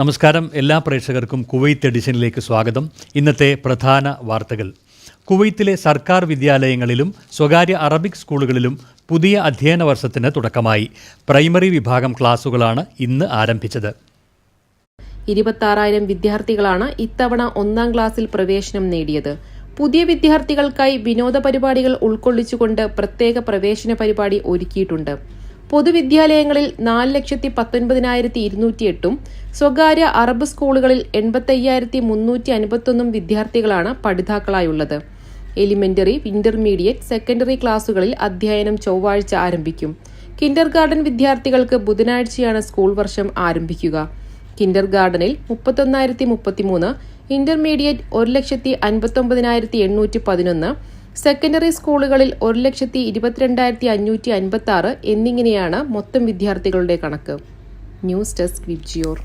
നമസ്കാരം. എല്ലാ പ്രേക്ഷകർക്കും കുവൈത്ത് എഡിഷനിലേക്ക് സ്വാഗതം. ഇന്നത്തെ പ്രധാന വാർത്തകൾ. കുവൈത്തിലെ സർക്കാർ വിദ്യാലയങ്ങളിലും സ്വകാര്യ അറബിക് സ്കൂളുകളിലും പുതിയ അധ്യയന വർഷത്തിന് തുടക്കമായി. പ്രൈമറി വിഭാഗം ക്ലാസുകളാണ് ഇന്ന് ആരംഭിച്ചത്. ഇരുപത്താറായിരം വിദ്യാർത്ഥികളാണ് ഇത്തവണ ഒന്നാം ക്ലാസ്സിൽ പ്രവേശനം നേടിയത്. പുതിയ വിദ്യാർത്ഥികൾക്കായി വിനോദ പരിപാടികൾ ഉൾക്കൊള്ളിച്ചുകൊണ്ട് പ്രത്യേക പ്രവേശന പരിപാടി ഒരുക്കിയിട്ടുണ്ട്. പൊതുവിദ്യാലയങ്ങളിൽ നാല് ലക്ഷത്തി പത്തൊൻപതിനായിരത്തി ഇരുന്നൂറ്റി എട്ടും സ്വകാര്യ അറബ് സ്കൂളുകളിൽ എൺപത്തയ്യായിരത്തി മുന്നൂറ്റി അൻപത്തൊന്നും വിദ്യാർത്ഥികളാണ് പഠിതാക്കളായുള്ളത്. എലിമെന്ററി ഇന്റർമീഡിയറ്റ് സെക്കൻഡറി ക്ലാസുകളിൽ അധ്യയനം ചൊവ്വാഴ്ച ആരംഭിക്കും. കിൻഡർ ഗാർഡൻ വിദ്യാർത്ഥികൾക്ക് ബുധനാഴ്ചയാണ് സ്കൂൾ വർഷം ആരംഭിക്കുക. കിൻഡർ ഗാർഡനിൽ മുപ്പത്തൊന്നായിരത്തി മുപ്പത്തിമൂന്ന് ഇന്റർമീഡിയറ്റ് ഒരു ലക്ഷത്തി അൻപത്തൊമ്പതിനായിരത്തി എണ്ണൂറ്റി പതിനൊന്ന് സെക്കൻഡറി സ്കൂളുകളിൽ ഒരു ലക്ഷത്തി ഇരുപത്തിരണ്ടായിരത്തി അഞ്ഞൂറ്റി അൻപത്തി ആറ് എന്നിങ്ങനെയാണ് മൊത്തം വിദ്യാർത്ഥികളുടെ കണക്ക്. News desk VIBGYOR.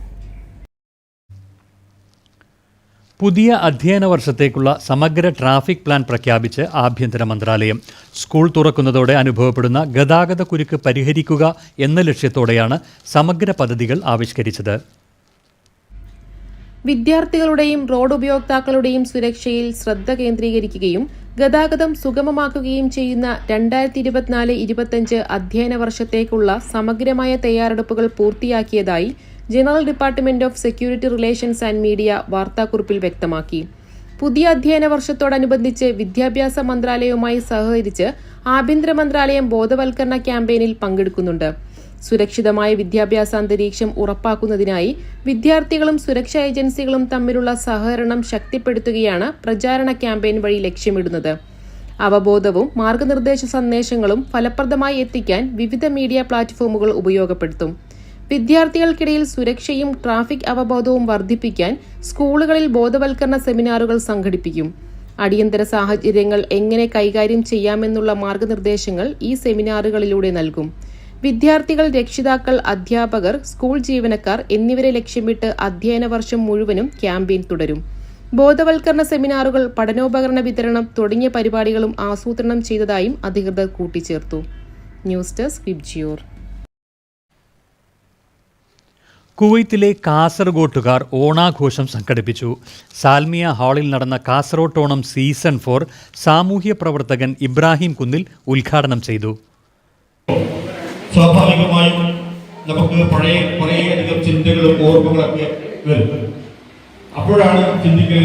പുതിയ അധ്യയന വർഷത്തേക്കുള്ള സമഗ്ര ട്രാഫിക് പ്ലാൻ പ്രഖ്യാപിച്ച് ആഭ്യന്തര മന്ത്രാലയം. സ്കൂൾ തുറക്കുന്നതോടെ അനുഭവപ്പെടുന്ന ഗതാഗത കുരുക്ക് പരിഹരിക്കുക എന്ന ലക്ഷ്യത്തോടെയാണ് സമഗ്ര പദ്ധതികൾ ആവിഷ്കരിച്ചത്. വിദ്യാർത്ഥികളുടെയും റോഡ് ഉപയോക്താക്കളുടെയും സുരക്ഷയിൽ ശ്രദ്ധ കേന്ദ്രീകരിക്കുകയും ഗതാഗതം സുഗമമാക്കുകയും ചെയ്യുന്ന രണ്ടായിരത്തി ഇരുപത്തിനാല് ഇരുപത്തിയഞ്ച് അധ്യയന വർഷത്തേക്കുള്ള സമഗ്രമായ തയ്യാറെടുപ്പുകൾ പൂർത്തിയാക്കിയതായി general department of security relations and media വാർത്താക്കുറിപ്പിൽ വ്യക്തമാക്കി. പുതിയ അധ്യയന വർഷത്തോടനുബന്ധിച്ച് വിദ്യാഭ്യാസ മന്ത്രാലയവുമായി സഹകരിച്ച് ആഭ്യന്തര മന്ത്രാലയം ബോധവൽക്കരണ ക്യാമ്പയിനിൽ പങ്കെടുക്കുന്നുണ്ട്. സുരക്ഷിതമായ വിദ്യാഭ്യാസ അന്തരീക്ഷം ഉറപ്പാക്കുന്നതിനായി വിദ്യാർത്ഥികളും സുരക്ഷാ ഏജൻസികളും തമ്മിലുള്ള സഹകരണം ശക്തിപ്പെടുത്തുകയാണ് പ്രചാരണ ക്യാമ്പയിൻ വഴി ലക്ഷ്യമിടുന്നത്. അവബോധവും മാർഗനിർദ്ദേശ സന്ദേശങ്ങളും ഫലപ്രദമായി എത്തിക്കാൻ വിവിധ മീഡിയ പ്ലാറ്റ്ഫോമുകൾ ഉപയോഗപ്പെടുത്തും. വിദ്യാർത്ഥികൾക്കിടയിൽ സുരക്ഷയും ട്രാഫിക് അവബോധവും വർദ്ധിപ്പിക്കാൻ സ്കൂളുകളിൽ ബോധവൽക്കരണ സെമിനാറുകൾ സംഘടിപ്പിക്കും. അടിയന്തര സാഹചര്യങ്ങൾ എങ്ങനെ കൈകാര്യം ചെയ്യാമെന്നുള്ള മാർഗനിർദ്ദേശങ്ങൾ ഈ സെമിനാറുകളിലൂടെ നൽകും. വിദ്യാർത്ഥികൾ രക്ഷിതാക്കൾ അധ്യാപകർ സ്കൂൾ ജീവനക്കാർ എന്നിവരെ ലക്ഷ്യമിട്ട് അധ്യയന വർഷം മുഴുവനും ക്യാമ്പയിൻ തുടരും. ബോധവൽക്കരണ സെമിനാറുകൾ പഠനോപകരണ വിതരണം തുടങ്ങിയ പരിപാടികളും ആസൂത്രണം ചെയ്തതായും അധികൃതർ കൂട്ടിച്ചേർത്തു. News desk VIBGYOR. കുവൈത്തിലെ കാസർഗോട്ടുകാർ ഓണാഘോഷം സംഘടിപ്പിച്ചു. സാൽമിയ ഹാളിൽ നടന്ന കാസർഗോട്ടോണം സീസൺ ഫോർ സാമൂഹ്യ പ്രവർത്തകൻ ഇബ്രാഹിം കുന്നിൽ ഉദ്ഘാടനം ചെയ്തു. സ്വാഭാവികമായും നമുക്ക് പഴയ കുറേയധികം ചിന്തകളും ഓർമ്മകളൊക്കെ വരും അപ്പോഴാണ് ചിന്തിക്കൽ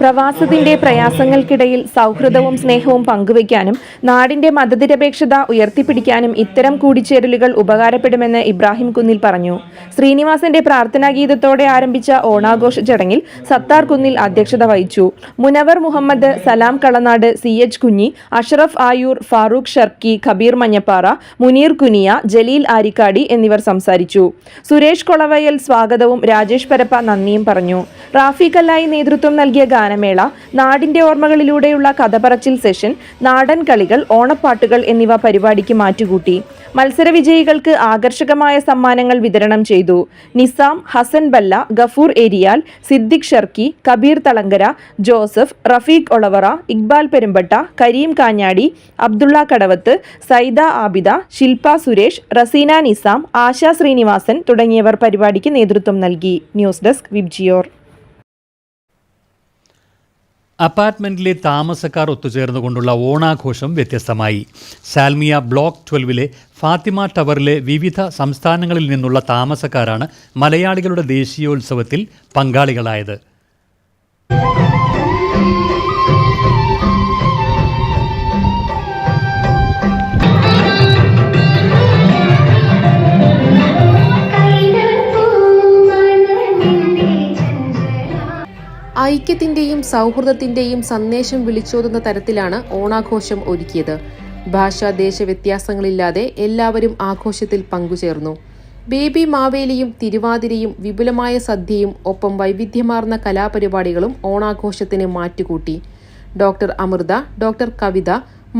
പ്രവാസത്തിന്റെ പ്രയാസങ്ങൾക്കിടയിൽ സൗഹൃദവും സ്നേഹവും പങ്കുവയ്ക്കാനും നാടിന്റെ മതനിരപേക്ഷത ഉയർത്തിപ്പിടിക്കാനും ഇത്തരം കൂടിച്ചേരലുകൾ ഉപകാരപ്പെടുമെന്ന് ഇബ്രാഹിം കുന്നിൽ പറഞ്ഞു. ശ്രീനിവാസന്റെ പ്രാർത്ഥനാഗീതത്തോടെ ആരംഭിച്ച ഓണാഘോഷ ചടങ്ങിൽ സത്താർ കുന്നിൽ അധ്യക്ഷത വഹിച്ചു. മുനവർ മുഹമ്മദ് സലാം കളനാട് സി എച്ച് കുഞ്ഞി അഷ്റഫ് ആയൂർ ഫാറൂഖ് ഷർക്കി ഖബീർ മഞ്ഞപ്പാറ മുനീർ കുനിയ ജലീൽ ആരിക്കാടി എന്നിവർ സംസാരിച്ചു. സുരേഷ് കൊളവയൽ സ്വാഗതവും രാജേഷ് പരപ്പ നന്ദിയും പറഞ്ഞു. റാഫി കല്ലായി നേതൃത്വം നൽകിയ ഗാനമേള നാടിന്റെ ഓർമ്മകളിലൂടെയുള്ള കഥപറച്ചിൽ സെഷൻ നാടൻ കളികൾ ഓണപ്പാട്ടുകൾ എന്നിവ പരിപാടിക്ക് മാറ്റുകൂട്ടി. മത്സര വിജയികൾക്ക് ആകർഷകമായ സമ്മാനങ്ങൾ വിതരണം ചെയ്തു. നിസാം ഹസൻ ബല്ല ഗഫൂർ ഏരിയാൽ സിദ്ദിഖ് ഷർക്കി കബീർ തളങ്കര ജോസഫ് റഫീഖ് ഒളവറ ഇക്ബാൽ പെരുമ്പട്ട കരീം കാഞ്ഞാടി അബ്ദുള്ള കടവത്ത് സൈദ ആബിദ ശില്പ സുരേഷ് റസീന നിസാം ആശ ശ്രീനിവാസൻ തുടങ്ങിയവർ പരിപാടിക്ക് നേതൃത്വം നൽകി. News desk VIBGYOR. അപ്പാർട്ട്മെന്റിലെ താമസക്കാർ ഒത്തുചേർന്നുകൊണ്ടുള്ള ഓണാഘോഷം വ്യത്യസ്തമായി. സാൽമിയ ബ്ലോക്ക് ട്വൽവിലെ ഫാത്തിമ ടവറിലെ വിവിധ സംസ്ഥാനങ്ങളിൽ നിന്നുള്ള താമസക്കാരാണ് മലയാളികളുടെ ദേശീയോത്സവത്തിൽ പങ്കാളികളായത്. ഐക്യത്തിന്റെയും സൗഹൃദത്തിന്റെയും സന്ദേശം വിളിച്ചോതുന്ന തരത്തിലാണ് ഓണാഘോഷം ഒരുക്കിയത്. ഭാഷാ ദേശ വ്യത്യാസങ്ങളില്ലാതെ എല്ലാവരും ആഘോഷത്തിൽ പങ്കുചേർന്നു. ബേബി മാവേലിയും തിരുവാതിരയും വിപുലമായ സദ്യയും ഒപ്പം വൈവിധ്യമാർന്ന കലാപരിപാടികളും ഓണാഘോഷത്തിന് മാറ്റുകൂട്ടി. Doctor Amrita doctor Kavitha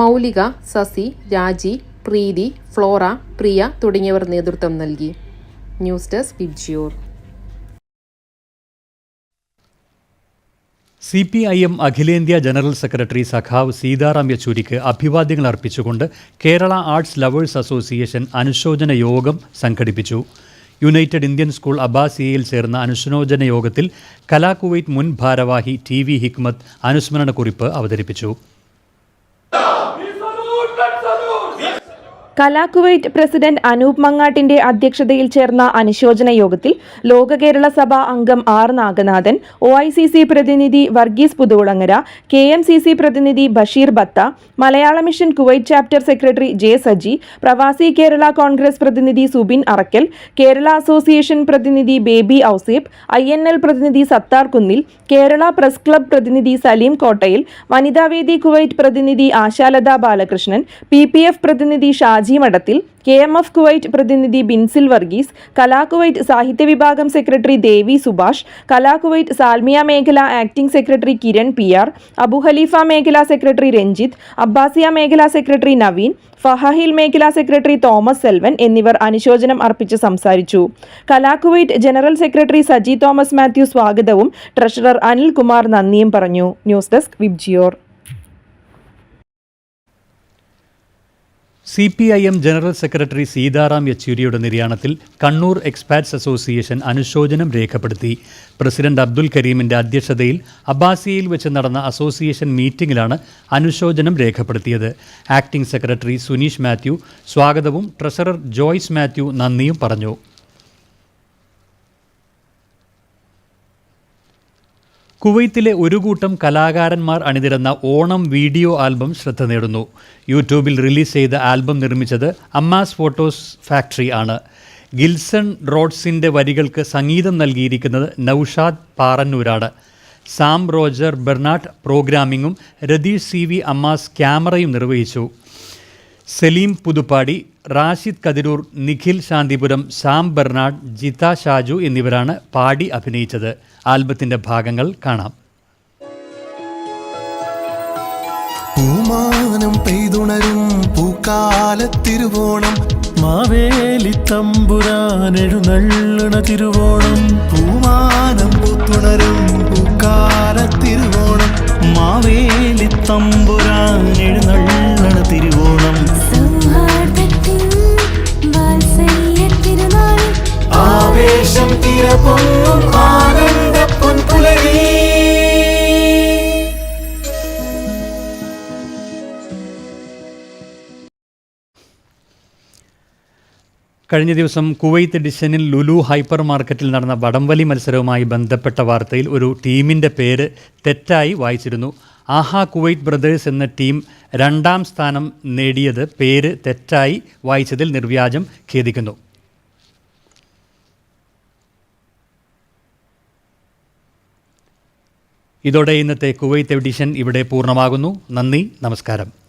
Maulika Sasi Raji Preethi Flora Priya തുടങ്ങിയവർ നേതൃത്വം നൽകി. News desk VIBGYOR. C P I M അഖിലേന്ത്യാ ജനറൽ സെക്രട്ടറി സഖാവ് സീതാറാം യെച്ചൂരിക്ക് അഭിവാദ്യങ്ങൾ അർപ്പിച്ചുകൊണ്ട് കേരള ആർട്സ് ലവേഴ്സ് അസോസിയേഷൻ അനുശോചന യോഗം സംഘടിപ്പിച്ചു. യുണൈറ്റഡ് ഇന്ത്യൻ സ്കൂൾ അബാസിയയിൽ ചേർന്ന അനുശോചന യോഗത്തിൽ കലാകുവൈറ്റ് മുൻ ഭാരവാഹി ടി വി ഹിക്മത്ത് അനുസ്മരണ കുറിപ്പ് അവതരിപ്പിച്ചു. കലാകുവൈറ്റ് പ്രസിഡന്റ് അനൂപ് മങ്ങാട്ടിന്റെ അധ്യക്ഷതയിൽ ചേർന്ന അനുശോചന യോഗത്തിൽ ലോക കേരള സഭ അംഗം R Naganathan O I C C പ്രതിനിധി Varghese Puthukulangara K M C C പ്രതിനിധി Basheer Batha Malayala mission Kuwait chapter secretary J Saji Pravasi Kerala Congress പ്രതിനിധി സുബിൻ അറക്കൽ കേരള അസോസിയേഷൻ പ്രതിനിധി Baby Ouseb I N L പ്രതിനിധി സത്താർ കുന്നിൽ കേരള പ്രസ് ക്ലബ് പ്രതിനിധി സലീം കോട്ടയിൽ വനിതാവേദി Kuwait പ്രതിനിധി Ashalatha Balakrishnan P പ്രതിനിധി ഷാജി മഠത്തിൽ കെ എം എഫ് കുവൈറ്റ് പ്രതിനിധി ബിൻസിൽ വർഗീസ് കലാകുവൈറ്റ് സാഹിത്യ വിഭാഗം സെക്രട്ടറി ദേവി സുഭാഷ് കലാകുവൈറ്റ് സാൽമിയ മേഖല acting secretary Kiran P R Abu മേഖലാ മേഖല സെക്രട്ടറി രഞ്ജിത്ത് അബ്ബാസിയ മേഖലാ സെക്രട്ടറി നവീൻ ഫഹഹിൽ മേഖലാ സെക്രട്ടറി തോമസ് സെൽവൻ എന്നിവർ അനുശോചനം അർപ്പിച്ച് സംസാരിച്ചു. Kala Kuwait general secretary Saji Thomas Mathew സ്വാഗതവും ട്രഷറർ അനിൽ കുമാർ നന്ദിയും പറഞ്ഞു. News desk VIBGYOR. C P I M general secretary Sitaram യെച്ചൂരിയുടെ നിര്യാണത്തിൽ കണ്ണൂർ എക്സ്പാറ്റ്സ് അസോസിയേഷൻ അനുശോചനം രേഖപ്പെടുത്തി. പ്രസിഡന്റ് അബ്ദുൽ കരീമിന്റെ അധ്യക്ഷതയിൽ അബ്ബാസിയയിൽ വെച്ച് നടന്ന അസോസിയേഷൻ മീറ്റിംഗിലാണ് അനുശോചനം രേഖപ്പെടുത്തിയത്. ആക്ടിംഗ് സെക്രട്ടറി സുനീഷ് മാത്യു സ്വാഗതവും ട്രഷറർ ജോയ്സ് മാത്യു നന്ദിയും പറഞ്ഞു. കുവൈത്തിലെ ഒരു കൂട്ടം കലാകാരന്മാർ അണിനിരന്ന ഓണം വീഡിയോ ആൽബം ശ്രദ്ധ നേടുന്നു. യൂട്യൂബിൽ റിലീസ് ചെയ്ത ആൽബം നിർമ്മിച്ചത് അമ്മാസ് ഫോട്ടോസ് ഫാക്ടറി ആണ്. ഗിൽസൺ റോഡ്സിന്റെ വരികൾക്ക് സംഗീതം നൽകിയിരിക്കുന്നത് നൌഷാദ് പാറന്നൂരാണ്. സാം റോജർ ബെർണാട്ട് പ്രോഗ്രാമിങ്ങും രതീഷ് സി വി അമ്മാസ് ക്യാമറയും നിർവഹിച്ചു. സലീം പുതുപ്പാടി റാഷിദ് കതിരൂർ നിഖിൽ ശാന്തിപുരം ശ്യാം ബെർണാഡ് ജിത ഷാജു എന്നിവരാണ് പാടി അഭിനയിച്ചത്. ആൽബത്തിന്റെ ഭാഗങ്ങൾ കാണാം. പൂമാനം പെയ്തുണരും പൂക്കാലത്തിരുവോണം. മാവേലി തമ്പുരാനെഴുന്നള്ളണ തിരുവോണം. പൂമാനം പൂത്തുണരും പൂക്കാലത്തിരുവോണം. മാവേലി തമ്പുരാനെഴുന്നള്ളണ തിരുവോണം. കഴിഞ്ഞ ദിവസം കുവൈത്ത് ഡിഷനിൽ ലുലു ഹൈപ്പർ മാർക്കറ്റിൽ നടന്ന വടംവലി മത്സരവുമായി ബന്ധപ്പെട്ട വാർത്തയിൽ ഒരു ടീമിന്റെ പേര് തെറ്റായി വായിച്ചിരുന്നു. ആഹാ കുവൈറ്റ് ബ്രദേഴ്സ് എന്ന ടീം രണ്ടാം സ്ഥാനം നേടിയത് പേര് തെറ്റായി വായിച്ചതിൽ നിർവ്യാജം ഖേദിക്കുന്നു. ഇതോടെ ഇന്നത്തെ കുവൈത്ത് എഡിഷൻ ഇവിടെ പൂർണമാകുന്നു. നന്ദി നമസ്കാരം.